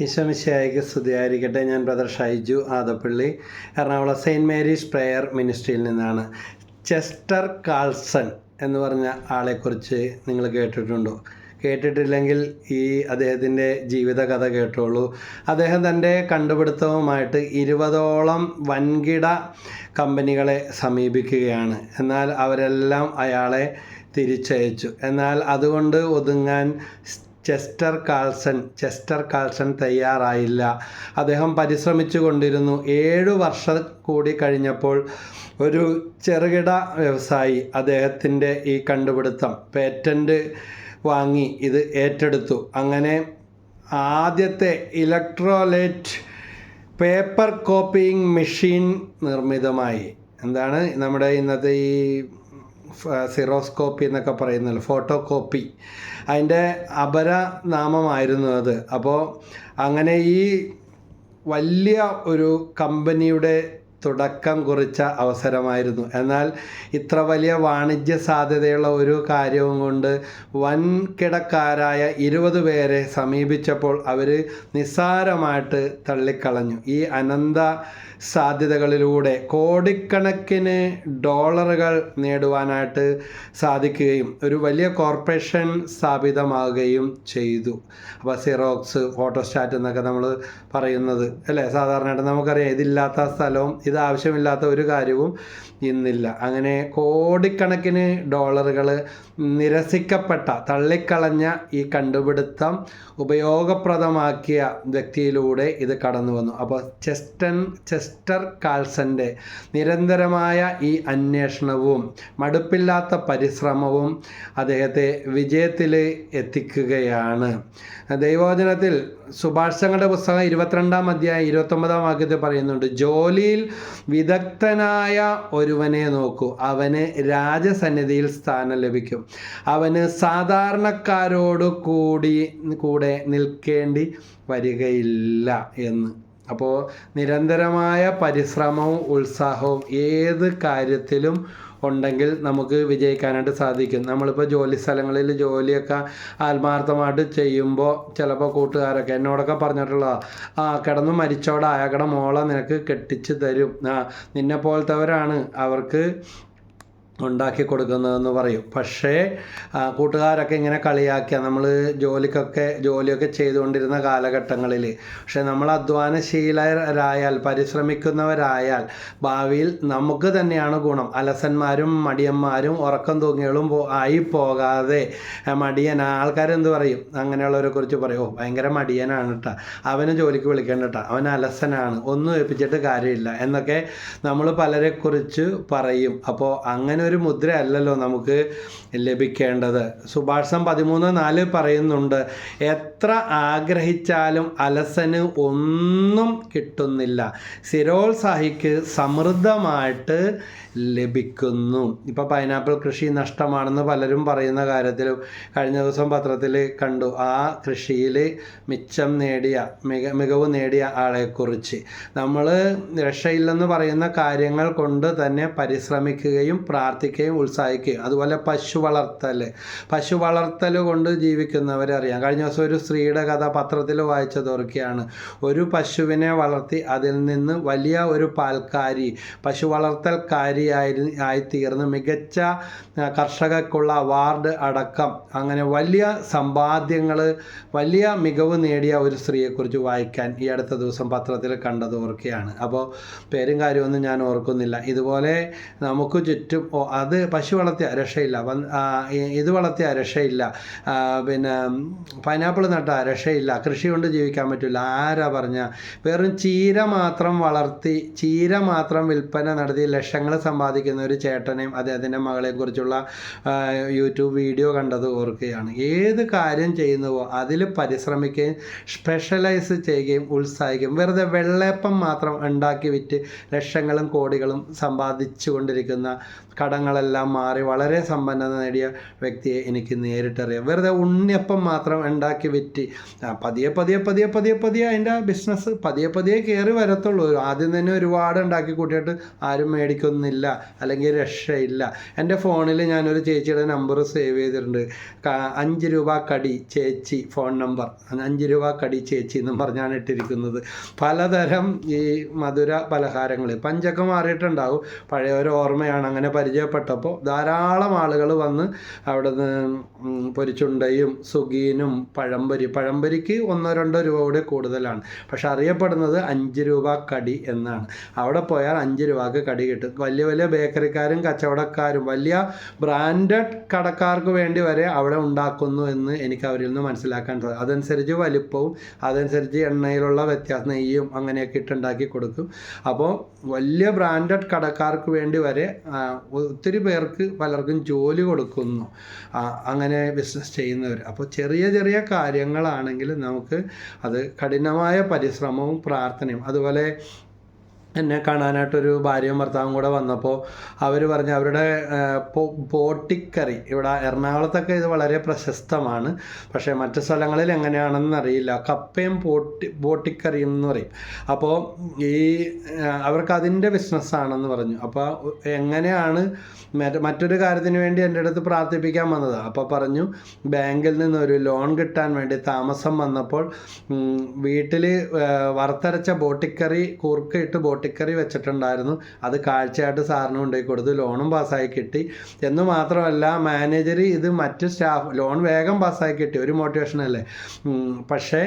ഈശോമിശിയായിക്ക് സ്തുതിയായിരിക്കട്ടെ. ഞാൻ brother Shaiju Adappally. Ernakulam saint Mary's prayer മിനിസ്ട്രിയിൽ നിന്നാണ്. ചെസ്റ്റർ കാൾസൺ എന്ന് പറഞ്ഞ ആളെക്കുറിച്ച് നിങ്ങൾ കേട്ടിട്ടുണ്ടോ? കേട്ടിട്ടില്ലെങ്കിൽ ഈ അദ്ദേഹത്തിന്റെ ജീവിതകഥ കേട്ടോളൂ. അദ്ദേഹം തന്റെ കണ്ടുപിടുത്തവുമായിട്ട് ഇരുപതോളം വൻകിട കമ്പനികളെ സമീപിക്കുകയാണ്. എന്നാൽ അവരെല്ലാം അയാളെ തിരിച്ചയച്ചു. എന്നാൽ അതുകൊണ്ട് ഒതുങ്ങാൻ ചെസ്റ്റർ കാൾസൺ ചെസ്റ്റർ കാൾസൺ തയ്യാറായില്ല. അദ്ദേഹം പരിശ്രമിച്ചു കൊണ്ടിരുന്നു ഏഴ് വർഷം കൂടി കഴിഞ്ഞപ്പോൾ ഒരു ചെറുകിട വ്യവസായി അദ്ദേഹത്തിന്റെ ഈ കണ്ടുപിടുത്തം പേറ്റന്റ് വാങ്ങി ഇത് ഏറ്റെടുത്തു. അങ്ങനെ ആദ്യത്തെ ഇലക്ട്രോലൈറ്റ് പേപ്പർ കോപ്പിയിങ് മെഷീൻ നിർമ്മിതമായി. എന്താണ് നമ്മുടെ ഇന്നത്തെ ഈ സിറോസ്കോപ്പി എന്നൊക്കെ പറയുന്നല്ലോ ഫോട്ടോ കോപ്പി അതിന്റെ അപരനാമമായിരുന്നു അത്. അപ്പോൾ അങ്ങനെ ഈ വലിയ ഒരു കമ്പനിയുടെ തുടക്കം കുറിച്ച അവസരമായിരുന്നു. എന്നാൽ ഇത്ര വലിയ വാണിജ്യ സാധ്യതയുള്ള ഒരു കാര്യവും കൊണ്ട് വൻകിടക്കാരായ ഇരുപത് പേരെ സമീപിച്ചപ്പോൾ അവർ നിസ്സാരമായിട്ട് തള്ളിക്കളഞ്ഞു. ഈ അനന്ത സാധ്യതകളിലൂടെ കോടിക്കണക്കിന് ഡോളറുകൾ നേടുവാനായിട്ട് സാധിക്കുകയും ഒരു വലിയ കോർപ്പറേഷൻ സ്ഥാപിതമാവുകയും ചെയ്തു. അപ്പോൾ സിറോക്സ് ഫോട്ടോസ്റ്റാറ്റ് എന്നൊക്കെ നമ്മൾ പറയുന്നത്. അല്ലേ? സാധാരണയായിട്ട് നമുക്കറിയാം ഇതില്ലാത്ത സ്ഥലവും ഇത് ആവശ്യമില്ലാത്ത ഒരു കാര്യവും ഇന്നില്ല. അങ്ങനെ കോടിക്കണക്കിന് ഡോളറുകൾ നിരസിക്കപ്പെട്ട തള്ളിക്കളഞ്ഞ ഈ കണ്ടുപിടുത്തം ഉപയോഗപ്രദമാക്കിയ വ്യക്തിയിലൂടെ ഇത് കടന്നു വന്നു. അപ്പോൾ ചെസ്റ്റൻ ചെസ്റ്റർ കാൾസന്റെ നിരന്തരമായ ഈ അന്വേഷണവും മടുപ്പില്ലാത്ത പരിശ്രമവും അദ്ദേഹത്തെ വിജയത്തിൽ എത്തിക്കുകയാണ്. ദൈവവചനത്തിൽ സുഭാഷങ്ങളുടെ പുസ്തകം ഇരുപത്തിരണ്ടാം അധ്യായം ഇരുപത്തൊമ്പതാം വാക്യത്തിൽ പറയുന്നുണ്ട് ജോലിയിൽ വിദഗ്ധനായ ഒരുവനെ നോക്കൂ അവന് രാജസന്നിധിയിൽ സ്ഥാനം ലഭിക്കും. അവന് സാധാരണക്കാരോട് കൂടി കൂടെ നിൽക്കേണ്ടി വരികയില്ല എന്ന്. അപ്പോൾ നിരന്തരമായ പരിശ്രമവും ഉത്സാഹവും ഏത് കാര്യത്തിലും ഉണ്ടെങ്കിൽ നമുക്ക് വിജയിക്കാനായിട്ട് സാധിക്കും. നമ്മളിപ്പോൾ ജോലി സ്ഥലങ്ങളിൽ ജോലിയൊക്കെ ആത്മാർത്ഥമായിട്ട് ചെയ്യുമ്പോൾ ചിലപ്പോൾ കൂട്ടുകാരൊക്കെ എന്നോടൊക്കെ പറഞ്ഞിട്ടുള്ള ആ കിടന്ന് മരിച്ചോടെ അയാളുടെ മോളെ നിനക്ക് കെട്ടിച്ച് തരും. ആ നിന്നെ പോലത്തവരാണ് അവർക്ക് ഉണ്ടാക്കി കൊടുക്കുന്നതെന്ന് പറയും. പക്ഷേ കൂട്ടുകാരൊക്കെ ഇങ്ങനെ കളിയാക്കിയ നമ്മൾ ജോലിക്കൊക്കെ ജോലിയൊക്കെ ചെയ്തുകൊണ്ടിരുന്ന കാലഘട്ടങ്ങളിൽ പക്ഷേ നമ്മൾ അധ്വാനശീലരായാൽ പരിശ്രമിക്കുന്നവരായാൽ ഭാവിയിൽ നമുക്ക് തന്നെയാണ് ഗുണം. അലസന്മാരും മടിയന്മാരും ഉറക്കം തൂങ്ങികളും ആയി പോകാതെ മടിയൻ. ആൾക്കാരെന്ത് പറയും? അങ്ങനെയുള്ളവരെ കുറിച്ച് പറയും. ഓ ഭയങ്കര മടിയനാണ് കേട്ടോ അവന് ജോലിക്ക് വിളിക്കേണ്ട കേട്ടോ അവൻ അലസനാണ്. ഒന്നും ഏൽപ്പിച്ചിട്ട് കാര്യമില്ല എന്നൊക്കെ നമ്മൾ പലരെക്കുറിച്ച് പറയും. അപ്പോൾ അങ്ങനെ ഒരു മുദ്ര അല്ലല്ലോ നമുക്ക് ലഭിക്കേണ്ടത്. സുഭാഷം പതിമൂന്ന് നാല് പറയുന്നുണ്ട് എത്ര ആഗ്രഹിച്ചാലും അലസന് ഒന്നും കിട്ടുന്നില്ല. സ്ഥിരോത്സാഹിക്ക് സമൃദ്ധമായിട്ട് ലഭിക്കുന്നു. ഇപ്പോൾ പൈനാപ്പിൾ കൃഷി നഷ്ടമാണെന്ന് പലരും പറയുന്ന കാര്യത്തിൽ കഴിഞ്ഞ ദിവസം പത്രത്തിൽ കണ്ടു. ആ കൃഷിയിൽ മിച്ചം നേടിയ മിക മികവ് നേടിയ ആളെക്കുറിച്ച്. നമ്മൾ രക്ഷയില്ലെന്ന് പറയുന്ന കാര്യങ്ങൾ കൊണ്ട് തന്നെ പരിശ്രമിക്കുകയും പ്രാർത്ഥിക്കുകയും ഉത്സാഹിക്കുകയും. അതുപോലെ പശു വളർത്തൽ പശു വളർത്തൽ കൊണ്ട് ജീവിക്കുന്നവരറിയാം കഴിഞ്ഞ ദിവസം ഒരു സ്ത്രീയുടെ കഥ പത്രത്തിൽ വായിച്ചതോർക്കുകയാണ് ഒരു പശുവിനെ വളർത്തി അതിൽ നിന്ന് വലിയ ഒരു പാൽക്കാരി പശു വളർത്തൽക്കാരി ആയി ആയിത്തീർന്ന് മികച്ച കർഷകർക്കുള്ള അവാർഡ് അടക്കം. അങ്ങനെ വലിയ സമ്പാദ്യങ്ങൾ വലിയ മികവ് നേടിയ ഒരു സ്ത്രീയെക്കുറിച്ച് വായിക്കാൻ ഈ അടുത്ത ദിവസം പത്രത്തിൽ കണ്ടത് ഓർക്കുകയാണ്. അപ്പോൾ പേരും കാര്യമൊന്നും ഞാൻ ഓർക്കുന്നില്ല. ഇതുപോലെ നമുക്ക് ചുറ്റും അത് പശു വളർത്തിയ രക്ഷയില്ല. ഇത് വളർത്തിയ രക്ഷയില്ല. പിന്നെ പൈനാപ്പിൾ നട്ട രക്ഷയില്ല. കൃഷി കൊണ്ട് ജീവിക്കാൻ പറ്റില്ല. ആരാ പറഞ്ഞ? വെറും ചീര മാത്രം വളർത്തി ചീര മാത്രം വിൽപ്പന നടത്തി ലക്ഷങ്ങൾ സമ്പാദിക്കുന്ന ഒരു ചേട്ടനെയും അദ്ദേഹത്തിന്റെ മകളെയും കുറിച്ചുള്ള യൂട്യൂബ് വീഡിയോ കണ്ടത് ഓർക്കുകയാണ്. ഏത് കാര്യം ചെയ്യുന്നുവോ അതിൽ പരിശ്രമിക്കുകയും സ്പെഷ്യലൈസ് ചെയ്യുകയും ഉത്സാഹിക്കുകയും വെറുതെ വെള്ളയപ്പം മാത്രം ഉണ്ടാക്കി വിറ്റ് ലക്ഷങ്ങളും കോടികളും സമ്പാദിച്ചു കൊണ്ടിരിക്കുന്ന കടങ്ങളെല്ലാം മാറി വളരെ സമ്പന്നത നേടിയ വ്യക്തിയെ എനിക്ക് നേരിട്ടറിയാം. വെറുതെ ഉണ്ണിയപ്പം മാത്രം ഉണ്ടാക്കി വിറ്റ് പതിയെ പതിയെ പതിയെ പതിയെ പതിയെ അതിന്റെ ബിസിനസ് പതിയെ പതിയെ കയറി വരത്തുള്ളൂ. ആദ്യം തന്നെ ഒരുപാട് ഉണ്ടാക്കി കൂട്ടിയിട്ട് ആരും മേടിക്കൊന്നുമില്ല അല്ലെങ്കിൽ രക്ഷയില്ല. എന്റെ ഫോണിൽ ഞാനൊരു ചേച്ചിയുടെ നമ്പർ സേവ് ചെയ്തിട്ടുണ്ട്. അഞ്ച് രൂപ കടി ചേച്ചി ഫോൺ നമ്പർ. അഞ്ച് രൂപ കടി ചേച്ചി എന്നും പറഞ്ഞാണ് ഇട്ടിരിക്കുന്നത്. പലതരം ഈ മധുര പലഹാരങ്ങൾ. പഞ്ചൊക്കെ മാറിയിട്ടുണ്ടാവും പഴയ ഒരു ഓർമ്മയാണ് അങ്ങനെ പരിചയപ്പെട്ടപ്പോൾ ധാരാളം ആളുകൾ വന്ന് അവിടെ നിന്ന് പൊരിച്ചുണ്ടയും സുഗീനും പഴംപൊരി പഴംപൊരിക്ക് ഒന്നോ രണ്ടോ രൂപ കൂടെ കൂടുതലാണ്. പക്ഷെ അറിയപ്പെടുന്നത് അഞ്ച് രൂപ കടി എന്നാണ്. അവിടെ പോയാൽ അഞ്ച് രൂപക്ക് കടി കിട്ടും. വലിയ വലിയ ബേക്കറിക്കാരും കച്ചവടക്കാരും വലിയ ബ്രാൻഡഡ് കടക്കാർക്ക് വേണ്ടി വരെ അവിടെ ഉണ്ടാക്കുന്നു എന്ന് എനിക്ക് അവരിൽ നിന്ന് മനസ്സിലാക്കാൻ സാധിക്കും അതനുസരിച്ച് വലിപ്പവും അതനുസരിച്ച് എണ്ണയിലുള്ള വ്യത്യാസം നെയ്യും അങ്ങനെയൊക്കെ ഇട്ടുണ്ടാക്കി കൊടുക്കും. അപ്പോൾ വലിയ ബ്രാൻഡഡ് കടക്കാർക്ക് വേണ്ടി വരെ ഒത്തിരി പേർക്ക് പലർക്കും ജോലി കൊടുക്കുന്നു. അങ്ങനെ ബിസിനസ് ചെയ്യുന്നവർ അപ്പോൾ ചെറിയ ചെറിയ കാര്യങ്ങളാണെങ്കിൽ നമുക്ക് അത് കഠിനമായ പരിശ്രമവും പ്രാർത്ഥനയും അതുപോലെ എന്നെ കാണാനായിട്ടൊരു ഭാര്യയും ഭർത്താവും കൂടെ വന്നപ്പോൾ അവർ പറഞ്ഞു അവരുടെ പോട്ടിക്കറി ഇവിടെ എറണാകുളത്തൊക്കെ ഇത് വളരെ പ്രശസ്തമാണ്. പക്ഷേ മറ്റു സ്ഥലങ്ങളിൽ എങ്ങനെയാണെന്ന് അറിയില്ല. കപ്പയും പോട്ടി പോട്ടിക്കറിയും എന്ന് പറയും. അപ്പോൾ ഈ അവർക്ക് അതിന്റെ ബിസിനസ്സാണെന്ന് പറഞ്ഞു. അപ്പോൾ എങ്ങനെയാണ് മറ്റൊരു കാര്യത്തിന് വേണ്ടി എന്റെ അടുത്ത് പ്രാർത്ഥിപ്പിക്കാൻ വന്നത്? അപ്പോൾ പറഞ്ഞു ബാങ്കിൽ നിന്ന് ഒരു ലോൺ കിട്ടാൻ വേണ്ടി താമസം വന്നപ്പോൾ വീട്ടിൽ വറുത്തരച്ച ബോട്ടിക്കറി കൂർക്ക് ഇട്ട് ബോട്ടിക്കറി വെച്ചിട്ടുണ്ടായിരുന്നു. അത് കാഴ്ചയായിട്ട് സാറിന് കൊണ്ടുപോയി കൊടുത്തു. ലോണും പാസ്സായി കിട്ടി. എന്ന് മാത്രമല്ല മാനേജർ ഇത് മറ്റ് സ്റ്റാഫ് ലോൺ വേഗം പാസ്സായി കിട്ടി. ഒരു മോട്ടിവേഷൻ അല്ലേ? പക്ഷേ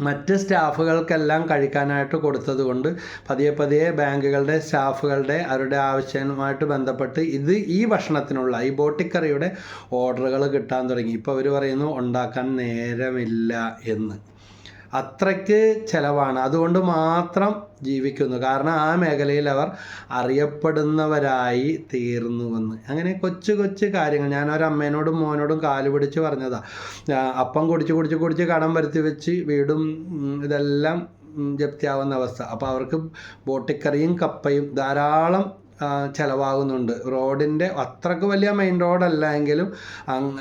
മറ്റ് സ്റ്റാഫുകൾക്കെല്ലാം കഴിക്കാനായിട്ട് കൊടുത്തത് കൊണ്ട് പതിയെ പതിയെ ബാങ്കുകളുടെ സ്റ്റാഫുകളുടെ അവരുടെ ആവശ്യവുമായിട്ട് ബന്ധപ്പെട്ട് ഇത് ഈ ഭക്ഷണത്തിനുള്ള ഈ ബോട്ടിക്കറിയുടെ ഓർഡറുകൾ കിട്ടാൻ തുടങ്ങി. ഇപ്പോൾ അവർ പറയുന്നു ഉണ്ടാക്കാൻ നേരമില്ല എന്ന്. അത്രയ്ക്ക് ചിലവാണ്. അതുകൊണ്ട് മാത്രം ജീവിക്കുന്നു. കാരണം ആ മേഖലയിൽ അവർ അറിയപ്പെടുന്നവരായി തീർന്നുവെന്ന്. അങ്ങനെ കൊച്ചു കൊച്ചു കാര്യങ്ങൾ. ഞാൻ ഒരു അമ്മേനോടും മോനോടും കാൽ പിടിച്ച് പറഞ്ഞതാ. അപ്പം കുടിച്ച് കുടിച്ച് കുടിച്ച് കടം വരുത്തി വെച്ച് വീടും ഇതെല്ലാം ജപ്തിയാവുന്ന അവസ്ഥ. അപ്പോൾ അവർക്ക് ബോട്ടിക്കറിയും കപ്പയും ധാരാളം ചിലവാകുന്നുണ്ട്. റോഡിന്റെ അത്രയ്ക്ക് വലിയ മെയിൻ റോഡല്ല എങ്കിലും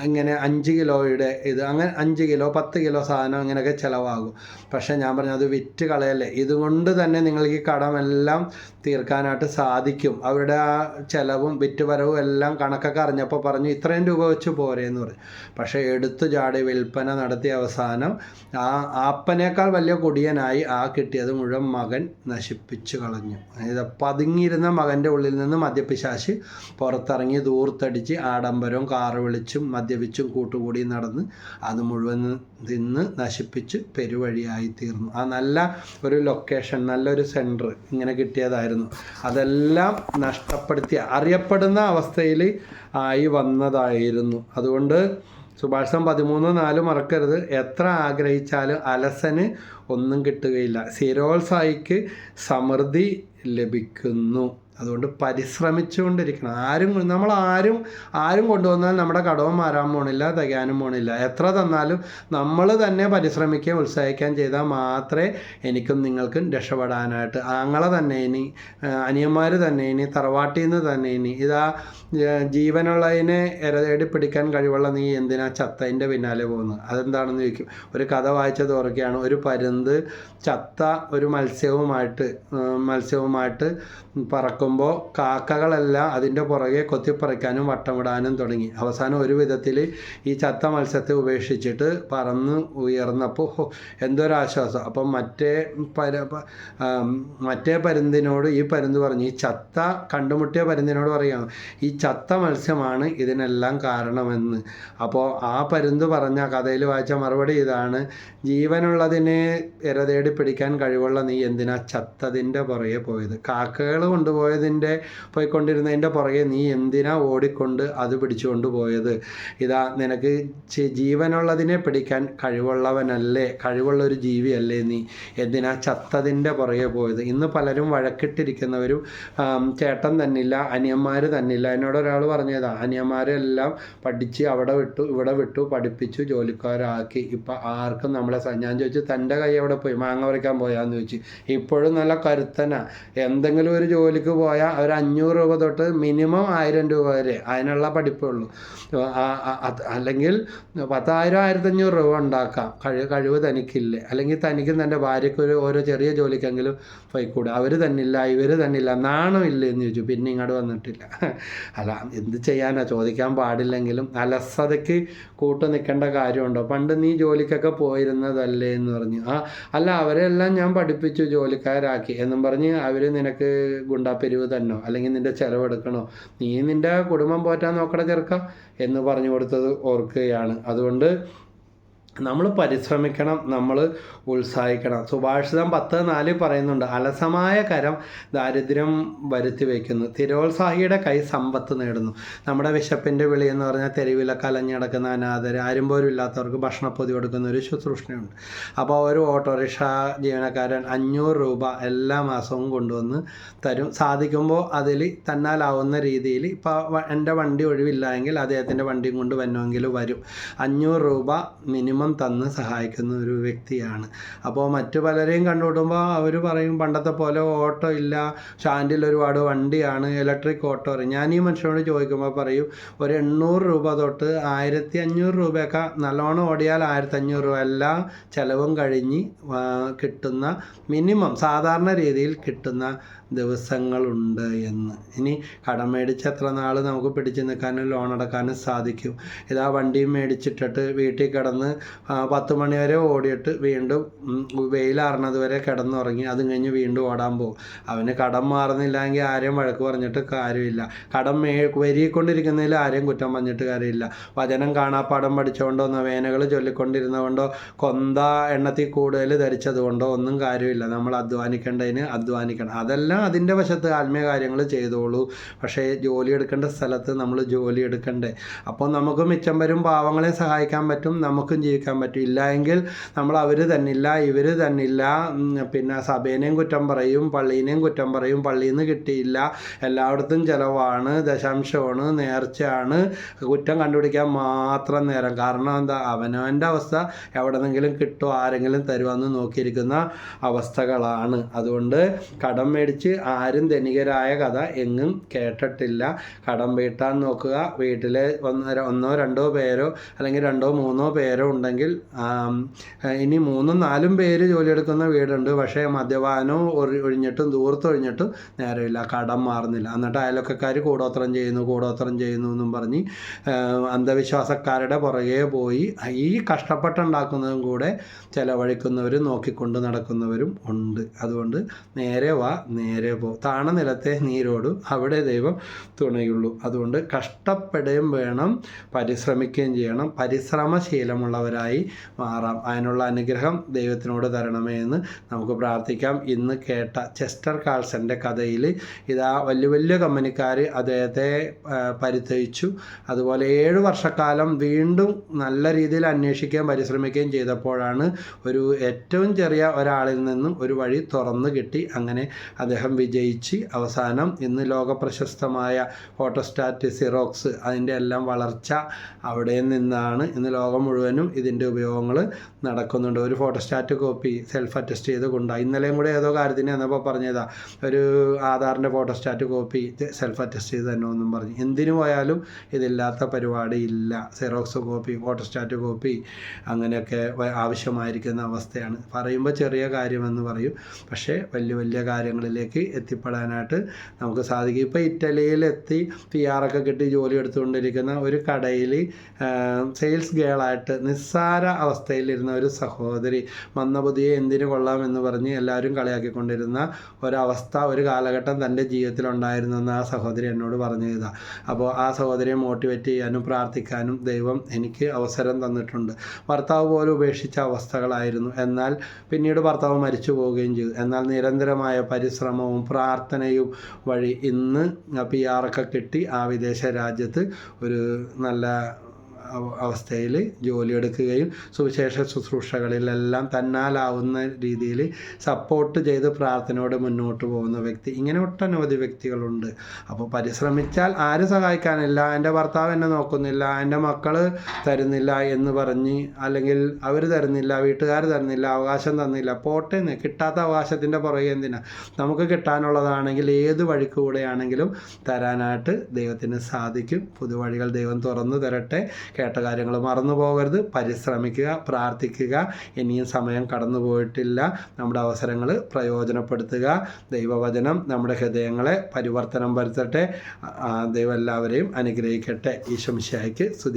ഇങ്ങനെ അഞ്ച് കിലോയുടെ ഇത് അങ്ങനെ അഞ്ച് കിലോ പത്ത് കിലോ സാധനം ഇങ്ങനെയൊക്കെ ചിലവാകും. പക്ഷേ ഞാൻ പറഞ്ഞു അത് വിറ്റ് കളയല്ലേ. ഇതുകൊണ്ട് തന്നെ നിങ്ങൾക്ക് ഈ കടമെല്ലാം തീർക്കാനായിട്ട് സാധിക്കും. അവരുടെ ആ ചിലവും വിറ്റുവരവും എല്ലാം കണക്കൊക്കെ അറിഞ്ഞപ്പോൾ പറഞ്ഞു ഇത്രയും രൂപ വെച്ച് പോരെ എന്ന് പറഞ്ഞു. പക്ഷേ എടുത്തു ചാടി വിൽപ്പന നടത്തിയ അവസാനം ആ ആപ്പനേക്കാൾ വലിയ കൊടിയനായി ആ കിട്ടിയത് മുഴുവൻ മകൻ നശിപ്പിച്ചു കളഞ്ഞു. അതായത് പതുങ്ങിയിരുന്ന മകന്റെ ഉള്ളിൽ നിന്ന് മദ്യപിശാശ് പുറത്തിറങ്ങി ദൂർത്തടിച്ച് ആഡംബരവും കാറ് വിളിച്ചും മദ്യപിച്ചും കൂട്ടുകൂടി നടന്ന് അത് മുഴുവൻ തിന്ന് നശിപ്പിച്ച് പെരുവഴിയായി തീർന്നു. ആ നല്ല ഒരു ലൊക്കേഷൻ നല്ലൊരു സെന്റർ ഇങ്ങനെ കിട്ടിയതായിരുന്നു. അതെല്ലാം നഷ്ടപ്പെടുത്തിയ അറിയപ്പെടുന്ന അവസ്ഥയിൽ ആയി വന്നതായിരുന്നു. അതുകൊണ്ട് സുഭാഷം പതിമൂന്ന് നാല് മറക്കരുത്. എത്ര ആഗ്രഹിച്ചാലും അലസന് ഒന്നും കിട്ടുകയില്ല. സ്ഥിരോത്സാഹിക്ക് സമൃദ്ധി ലഭിക്കുന്നു. അതുകൊണ്ട് പരിശ്രമിച്ചുകൊണ്ടിരിക്കണം. ആരും നമ്മൾ ആരും ആരും കൊണ്ടുവന്നാൽ നമ്മുടെ കടവും മാറാൻ പോണില്ല തികയാനും പോണില്ല. എത്ര തന്നാലും നമ്മൾ തന്നെ പരിശ്രമിക്കുകയും ഉത്സാഹിക്കാൻ ചെയ്താൽ മാത്രമേ എനിക്കും നിങ്ങൾക്കും രക്ഷപ്പെടാനായിട്ട്. ആങ്ങളെ തന്നെ ഇനി അനിയന്മാർ തന്നെ ഇനി തറവാട്ടിൽ നിന്ന് തന്നെ ഇനി. ഇതാ ജീവനുള്ളതിനെ ഇരതേടി പിടിക്കാൻ കഴിവുള്ള നീ എന്തിനാ ചത്തതിന്റെ പിന്നാലെ പോകുന്നത്? അതെന്താണെന്ന് ചോദിക്കും. ഒരു കഥ വായിച്ചത് ഓർക്കുകയാണ്. ഒരു പരുന്ത് ചത്ത ഒരു മത്സ്യവുമായിട്ട് മത്സ്യവുമായിട്ട് മത്സ്യവുമായിട്ട് പറക്കുമ്പോൾ കാക്കകളെല്ലാം അതിന്റെ പുറകെ കൊത്തിപ്പറിക്കാനും വട്ടമിടാനും തുടങ്ങി. അവസാനം ഒരു വിധത്തിൽ ഈ ചത്ത മത്സ്യത്തെ ഉപേക്ഷിച്ചിട്ട് പറന്ന് ഉയർന്നപ്പോൾ എന്തൊരാശ്വാസം. അപ്പം മറ്റേ പര മറ്റേ പരുന്തിനോട് ഈ പരുന്ത് പറഞ്ഞു ഈ ചത്ത കണ്ടുമുട്ടിയ പരുന്തിനോട് പറയാം ഈ ചത്ത മത്സ്യമാണ് ഇതിനെല്ലാം കാരണമെന്ന്. അപ്പോൾ ആ പരുന്ത് പറഞ്ഞ കഥയിൽ വായിച്ച മറുപടി ഇതാണ് ജീവനുള്ളതിനെ ഇരതേടി പിടിക്കാൻ കഴിവുള്ള നീ എന്തിനാ ചത്തതിന്റെ പുറകെ പോയത്? കാക്കകൾ കൊണ്ടുപോയതിന്റെ പോയിക്കൊണ്ടിരുന്നതിന്റെ പുറകെ നീ എന്തിനാ ഓടിക്കൊണ്ട് അത് പിടിച്ചുകൊണ്ട് പോയത്? ഇതാ നിനക്ക് ജീവനുള്ളതിനെ പിടിക്കാൻ കഴിവുള്ളവനല്ലേ കഴിവുള്ള ഒരു ജീവിയല്ലേ നീ. എന്തിനാ ചത്തതിന്റെ പുറകെ പോയത്? ഇന്ന് പലരും വഴക്കിട്ടിരിക്കുന്നവരും ചേട്ടൻ തന്നില്ല അനിയന്മാർ തന്നില്ല. എന്നോട് ഒരാൾ പറഞ്ഞതാ അനിയന്മാരെല്ലാം പഠിച്ച് അവിടെ വിട്ടു ഇവിടെ വിട്ടു പഠിപ്പിച്ചു ജോലിക്കാരാക്കി. ഇപ്പം ആർക്കും നമ്മളെ ഞാൻ ചോദിച്ചു തന്റെ കൈ എവിടെ പോയി? മാങ്ങ പറിക്കാൻ പോയാന്ന് ചോദിച്ചു. ഇപ്പോഴും നല്ല കരുത്തനാ. എന്തെങ്കിലും ഒരു ജോലിക്ക് പോയാൽ ഒരു അഞ്ഞൂറ് രൂപ തൊട്ട് മിനിമം ആയിരം രൂപ വരെ അതിനുള്ള പഠിപ്പേ ഉള്ളൂ. ആ- ആ- അല്ലെങ്കിൽ പത്തായിരം ആയിരത്തഞ്ഞൂറ് രൂപ ഉണ്ടാക്കാം. കഴിവ് കഴിവ് തനിക്കില്ലേ? അല്ലെങ്കിൽ തനിക്കും തന്റെ ഭാര്യയ്ക്ക് ഒരു ഓരോ ചെറിയ ജോലിക്കെങ്കിലും പോയിക്കൂടെ? അവർ തന്നില്ല ഇവർ തന്നില്ല നാണമില്ലേ എന്ന് ചോദിച്ചു. പിന്നെ ഇങ്ങോട്ട് വന്നിട്ടില്ല. അല്ല എന്ത് ചെയ്യാനാ? ചോദിക്കാൻ പാടില്ലെങ്കിലും അലസതയ്ക്ക് കൂട്ടു നിൽക്കേണ്ട കാര്യമുണ്ടോ? പണ്ട് നീ ജോലിക്കൊക്കെ പോയിരുന്നതല്ലേ എന്ന് പറഞ്ഞു. ആ അല്ല അവരെല്ലാം ഞാൻ പഠിപ്പിച്ചു ജോലിക്കാരാക്കി എന്നും പറഞ്ഞ് അവർ നിനക്ക് ഗുണ്ടാപ്പിരിവ് തന്നോ? അല്ലെങ്കിൽ നിന്റെ ചിലവെടുക്കണോ? നീ നിന്റെ കുടുംബം പോറ്റാൻ നോക്കണ ചെറുക്ക എന്ന് പറഞ്ഞു കൊടുത്തത് ഓർക്കുകയാണ്. അതുകൊണ്ട് നമ്മൾ പരിശ്രമിക്കണം നമ്മൾ ഉത്സാഹിക്കണം. സുഭാഷിതം പത്ത് നാല് പറയുന്നുണ്ട് അലസമായ കരം ദാരിദ്ര്യം വരുത്തി വയ്ക്കുന്നു. തിരോത്സാഹിയുടെ കൈ സമ്പത്ത് നേടുന്നു. നമ്മുടെ വിശപ്പിന്റെ വിളി എന്ന് പറഞ്ഞാൽ തെരുവിലൊക്കെ കലഞ്ഞടക്കുന്ന അനാഥർ ആരും പോലും ഇല്ലാത്തവർക്ക് ഭക്ഷണപ്പൊതി കൊടുക്കുന്ന ഒരു ശുശ്രൂഷണയുണ്ട് അപ്പോൾ ഒരു ഓട്ടോറിക്ഷ ജീവനക്കാരൻ അഞ്ഞൂറ് രൂപ എല്ലാ മാസവും കൊണ്ടുവന്ന് തരും. സാധിക്കുമ്പോൾ അതിൽ തന്നാലാവുന്ന രീതിയിൽ ഇപ്പോൾ എന്റെ വണ്ടി ഒഴിവില്ല എങ്കിൽ അദ്ദേഹത്തിന്റെ വണ്ടിയും കൊണ്ട് വന്നുവെങ്കിൽ വരും. അഞ്ഞൂറ് രൂപ മിനിമം തന്ന് സഹായിക്കുന്ന ഒരു വ്യക്തിയാണ്. അപ്പോൾ മറ്റു പലരെയും കണ്ടുകൂട്ടുമ്പോൾ അവർ പറയും പണ്ടത്തെ പോലെ ഓട്ടോ ഇല്ല. ഷാൻഡിൽ ഒരുപാട് വണ്ടിയാണ്. ഇലക്ട്രിക് ഓട്ടോ ഞാൻ ഈ മനുഷ്യനോട് ചോദിക്കുമ്പോൾ പറയും ഒരു എണ്ണൂറ് രൂപ തൊട്ട് ആയിരത്തി അഞ്ഞൂറ് രൂപയൊക്കെ നല്ലോണം ഓടിയാൽ ആയിരത്തി അഞ്ഞൂറ് രൂപ എല്ലാ ചിലവും കഴിഞ്ഞ് കിട്ടുന്ന മിനിമം സാധാരണ രീതിയിൽ കിട്ടുന്ന ദിവസങ്ങളുണ്ട് എന്ന്. ഇനി കടം മേടിച്ച് എത്ര നാൾ നമുക്ക് പിടിച്ചു നിൽക്കാനും ലോൺ അടക്കാനും സാധിക്കും. ഇതാ വണ്ടിയും മേടിച്ചിട്ടിട്ട് വീട്ടിൽ കിടന്ന് പത്ത് മണി വരെ ഓടിയിട്ട് വീണ്ടും വെയിലാറണത് വരെ കിടന്നുറങ്ങി അതും കഴിഞ്ഞ് വീണ്ടും ഓടാൻ പോകും. അവന് കടം മാറുന്നില്ലെങ്കിൽ ആരെയും വഴക്ക് പറഞ്ഞിട്ട് കാര്യമില്ല. കടം മേ ആരെയും കുറ്റം പറഞ്ഞിട്ട് കാര്യമില്ല. വചനം കാണാപ്പാടം പഠിച്ചുകൊണ്ടോ നവേനകൾ ചൊല്ലിക്കൊണ്ടിരുന്നതുകൊണ്ടോ കൊന്ത എണ്ണത്തിൽ കൂടുതൽ ധരിച്ചത് കൊണ്ടോ ഒന്നും കാര്യമില്ല. നമ്മൾ അധ്വാനിക്കേണ്ടതിന് അധ്വാനിക്കണം. അതെല്ലാം അതിന്റെ വശത്ത് ആത്മീയ കാര്യങ്ങൾ ചെയ്തോളൂ. പക്ഷേ ജോലി എടുക്കേണ്ട സ്ഥലത്ത് നമ്മൾ ജോലി എടുക്കണ്ടേ? അപ്പോൾ നമുക്ക് മിച്ചം വരും പാവങ്ങളെ സഹായിക്കാൻ പറ്റും നമുക്കും ജീവിക്കാൻ പറ്റും പറ്റില്ല എങ്കിൽ നമ്മൾ അവർ തന്നില്ല ഇവർ തന്നില്ല പിന്നെ സഭേനെയും കുറ്റം പറയും പള്ളീനെയും കുറ്റം പറയും പള്ളിയിൽ നിന്ന് കിട്ടിയില്ല എല്ലായിടത്തും ചിലവാണ് ദശാംശമാണ് നേർച്ചയാണ് കുറ്റം കണ്ടുപിടിക്കാൻ മാത്രം നേരം. കാരണം എന്താ? അവനവന്റെ അവസ്ഥ എവിടെന്നെങ്കിലും കിട്ടുമോ ആരെങ്കിലും തരുമെന്ന് നോക്കിയിരിക്കുന്ന അവസ്ഥകളാണ്. അതുകൊണ്ട് കടം മേടിച്ച് ആരും ധനികരായ കഥ എങ്ങും കേട്ടിട്ടില്ല. കടം വീട്ടാൻ നോക്കുക. വീട്ടിലെ ഒന്നോ രണ്ടോ പേരോ അല്ലെങ്കിൽ രണ്ടോ മൂന്നോ പേരോ ഉണ്ടെങ്കിൽ ആം, ഇനി മൂന്നും നാലും പേര് ജോലിയെടുക്കുന്ന വീടുണ്ട്. പക്ഷേ മദ്യപാനവും ഒഴി- ഒഴിഞ്ഞിട്ടും ദൂരത്തൊഴിഞ്ഞിട്ടും നേരമില്ല കടം മാറുന്നില്ല. എന്നിട്ട് അയലൊക്കെക്കാർ കൂടോത്രം ചെയ്യുന്നു കൂടോത്രം ചെയ്യുന്നു എന്നും പറഞ്ഞ് അന്ധവിശ്വാസക്കാരുടെ പുറകെ പോയി ഈ കഷ്ടപ്പെട്ടുണ്ടാക്കുന്നതും കൂടെ ചിലവഴിക്കുന്നവരും നോക്കിക്കൊണ്ട് നടക്കുന്നവരും ഉണ്ട്. അതുകൊണ്ട് നേരെ വാ നേരെ പോ. താണ നിലത്തെ നീരോടും അവിടെ ദൈവം തുണയുള്ളൂ. അതുകൊണ്ട് കഷ്ടപ്പെടുകയും വേണം പരിശ്രമിക്കുകയും ചെയ്യണം. പരിശ്രമശീലമുള്ളവരായി മാറാം. അതിനുള്ള അനുഗ്രഹം ദൈവത്തിനോട് തരണമേ എന്ന് നമുക്ക് പ്രാർത്ഥിക്കാം. ഇന്ന് കേട്ട ചെസ്റ്റർ കാൾസന്റെ കഥയിൽ ഇതാ വലിയ വലിയ കമ്പനിക്കാർ അദ്ദേഹത്തെ പരിത്യജിച്ചു. അതുപോലെ ഏഴ് വർഷക്കാലം വീണ്ടും നല്ല രീതിയിൽ അന്വേഷിക്കുകയും പരിശ്രമിക്കുകയും ചെയ്തപ്പോഴാണ് ഒരു ഏറ്റവും ചെറിയ ഒരാളിൽ നിന്നും ഒരു വഴി തുറന്നു കിട്ടി. അങ്ങനെ അദ്ദേഹം വിജയിച്ച് അവസാനം ഇന്ന് ലോക പ്രശസ്തമായ ഫോട്ടോസ്റ്റാറ്റ് സിറോക്സ് അതിന്റെ എല്ലാം വളർച്ച അവിടെ നിന്നാണ്. ഇന്ന് ലോകം മുഴുവനും ഇതിന്റെ ഉപയോഗങ്ങൾ നടക്കുന്നുണ്ട്. ഒരു ഫോട്ടോസ്റ്റാറ്റ് കോപ്പി സെൽഫ് അറ്റസ്റ്റ് ചെയ്ത് കൊണ്ടാണ് ഇന്നലെയും കൂടെ ഏതോ കാര്യത്തിന് എന്നപ്പോൾ പറഞ്ഞതാ ഒരു ആധാറിന്റെ ഫോട്ടോസ്റ്റാറ്റ് കോപ്പി സെൽഫ് അറ്റസ്റ്റ് ചെയ്ത് തന്നെ ഒന്നും പറഞ്ഞു. എന്തിനു പോയാലും ഇതില്ലാത്ത പരിപാടി ഇല്ല. സെറോക്സ് കോപ്പി ഫോട്ടോസ്റ്റാറ്റ് കോപ്പി അങ്ങനെയൊക്കെ ആവശ്യമായിരിക്കുന്ന അവസ്ഥയാണ്. പറയുമ്പോൾ ചെറിയ കാര്യമെന്ന് പറയും. പക്ഷേ വലിയ വലിയ കാര്യങ്ങളിലേക്ക് എത്തിപ്പെടാനായിട്ട് നമുക്ക് സാധിക്കും. ഇപ്പോൾ ഇറ്റലിയിലെത്തി പി ആറൊക്കെ കിട്ടി ജോലി എടുത്തുകൊണ്ടിരിക്കുന്ന ഒരു കടയിൽ സെയിൽസ് ഗേളായിട്ട് നിസ്സാര അവസ്ഥയിലിരുന്ന ഒരു സഹോദരി മന്ദബുദ്ധിയെ എന്തിനു കൊള്ളാം എന്ന് പറഞ്ഞ് എല്ലാവരും കളിയാക്കിക്കൊണ്ടിരുന്ന ഒരവസ്ഥ ഒരു കാലഘട്ടം തന്റെ ജീവിതത്തിലുണ്ടായിരുന്നെന്ന് ആ സഹോദരി എന്നോട് പറഞ്ഞു ചെയ്താ. അപ്പോൾ ആ സഹോദരിയെ മോട്ടിവേറ്റ് ചെയ്യാനും പ്രാർത്ഥിക്കാനും ദൈവം എനിക്ക് അവസരം തന്നിട്ടുണ്ട്. ഭർത്താവ് പോലും ഉപേക്ഷിച്ച അവസ്ഥകളായിരുന്നു. എന്നാൽ പിന്നീട് ഭർത്താവ് മരിച്ചു പോവുകയും ചെയ്തു. എന്നാൽ നിരന്തരമായ പരിശ്രമവും പ്രാർത്ഥനയും വഴി ഇന്ന് പി ആറൊക്കെ കിട്ടി. ആ വിദേശ രാജ്യത്ത് ഒരു നല്ല അവസ്ഥയിൽ ജോലിയെടുക്കുകയും സുവിശേഷ ശുശ്രൂഷകളിലെല്ലാം തന്നാലാവുന്ന രീതിയിൽ സപ്പോർട്ട് ചെയ്ത് പ്രാർത്ഥനയോടെ മുന്നോട്ട് പോകുന്ന വ്യക്തി. ഇങ്ങനെ ഒട്ടനവധി വ്യക്തികളുണ്ട്. അപ്പോൾ പരിശ്രമിച്ചാൽ ആരും സഹായിക്കാനില്ല എന്റെ ഭർത്താവ് എന്നെ നോക്കുന്നില്ല എന്റെ മക്കൾ തരുന്നില്ല എന്ന് പറഞ്ഞ് അല്ലെങ്കിൽ അവർ തരുന്നില്ല വീട്ടുകാർ തരുന്നില്ല അവകാശം തന്നില്ല. പോട്ടെ കിട്ടാത്ത അവകാശത്തിന്റെ പുറകെ എന്തിനാ? നമുക്ക് കിട്ടാനുള്ളതാണെങ്കിൽ ഏത് വഴിക്കൂടെയാണെങ്കിലും തരാനായിട്ട് ദൈവത്തിന് സാധിക്കും. പുതുവഴികൾ ദൈവം തുറന്നു തരട്ടെ. കേട്ട കാര്യങ്ങൾ മറന്നു പോകരുത്. പരിശ്രമിക്കുക പ്രാർത്ഥിക്കുക. ഇനിയും സമയം കടന്നു പോയിട്ടില്ല. നമ്മുടെ അവസരങ്ങൾ പ്രയോജനപ്പെടുത്തുക. ദൈവവചനം നമ്മുടെ ഹൃദയങ്ങളെ പരിവർത്തനം വരുത്തട്ടെ. ദൈവം എല്ലാവരെയും അനുഗ്രഹിക്കട്ടെ. ഈ മിശിഹായ്ക്ക് സ്തുതി.